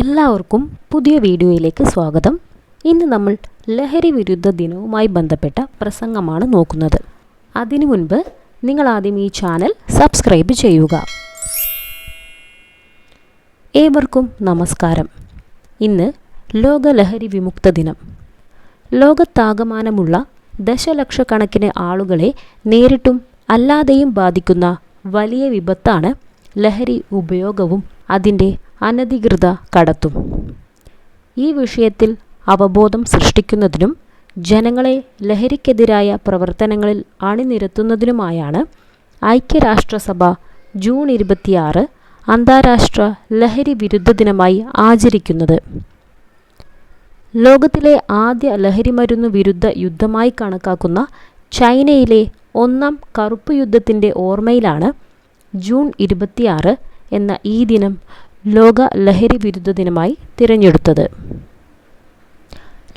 എല്ലാവർക്കും പുതിയ വീഡിയോയിലേക്ക് സ്വാഗതം. ഇന്ന് നമ്മൾ ലഹരി വിരുദ്ധ ദിനവുമായി ബന്ധപ്പെട്ട പ്രസംഗമാണ് നോക്കുന്നത്. അതിനു മുൻപ് നിങ്ങൾ ആദ്യം ഈ ചാനൽ സബ്സ്ക്രൈബ് ചെയ്യുക. ഏവർക്കും നമസ്കാരം. ഇന്ന് ലോക ലഹരി വിമുക്ത ദിനം. ലോകത്താകമാനമുള്ള ദശലക്ഷക്കണക്കിന് ആളുകളെ നേരിട്ടും അല്ലാതെയും ബാധിക്കുന്ന വലിയ വിപത്താണ് ലഹരി ഉപയോഗവും അതിന്റെ അനധികൃത കടത്തും. ഈ വിഷയത്തിൽ അവബോധം സൃഷ്ടിക്കുന്നതിനും ജനങ്ങളെ ലഹരിക്കെതിരായ പ്രവർത്തനങ്ങളിൽ അണിനിരത്തുന്നതിനുമായാണ് ഐക്യരാഷ്ട്രസഭ ജൂൺ ഇരുപത്തിയാറ് അന്താരാഷ്ട്ര ലഹരി വിരുദ്ധ ദിനമായി ആചരിക്കുന്നത്. ലോകത്തിലെ ആദ്യ ലഹരിമരുന്ന് വിരുദ്ധ യുദ്ധമായി കണക്കാക്കുന്ന ചൈനയിലെ ഒന്നാം കറുപ്പ് യുദ്ധത്തിന്റെ ഓർമ്മയിലാണ് ജൂൺ ഇരുപത്തിയാറ് എന്ന ഈ ദിനം ലോക ലഹരി വിരുദ്ധ ദിനമായി തിരഞ്ഞെടുത്തത്.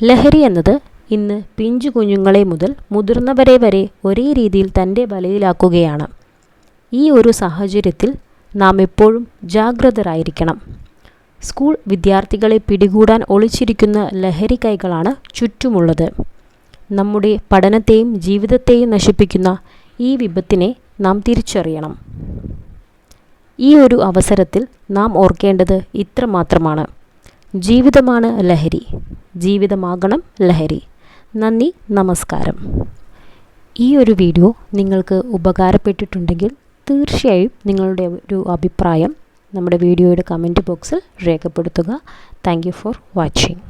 ലഹരി എന്നത് ഇന്ന് പിഞ്ചു കുഞ്ഞുങ്ങളെ മുതൽ മുതിർന്നവരെ വരെ ഒരേ രീതിയിൽ തന്റെ വലയിലാക്കുകയാണ്. ഈ ഒരു സാഹചര്യത്തിൽ നാം എപ്പോഴും ജാഗ്രതരായിരിക്കണം. സ്കൂൾ വിദ്യാർത്ഥികളെ പിടികൂടാൻ ഒളിച്ചിരിക്കുന്ന ലഹരി കൈകളാണ് ചുറ്റുമുള്ളത്. നമ്മുടെ പഠനത്തെയും ജീവിതത്തെയും നശിപ്പിക്കുന്ന ഈ വിപത്തിനെ നാം തിരിച്ചറിയണം. ഈ ഒരു അവസരത്തിൽ നാം ഓർക്കേണ്ടത് ഇത്ര മാത്രമാണ്. ജീവിതമാണ് ലഹരി. ജീവിതമാകണം ലഹരി. നന്ദി നമസ്കാരം. ഈ ഒരു വീഡിയോ നിങ്ങൾക്ക് ഉപകാരപ്പെട്ടിട്ടുണ്ടെങ്കിൽ തീർച്ചയായും നിങ്ങളുടെ ഒരു അഭിപ്രായം നമ്മുടെ വീഡിയോയുടെ കമന്റ് ബോക്സിൽ രേഖപ്പെടുത്തുക. Thank for watching.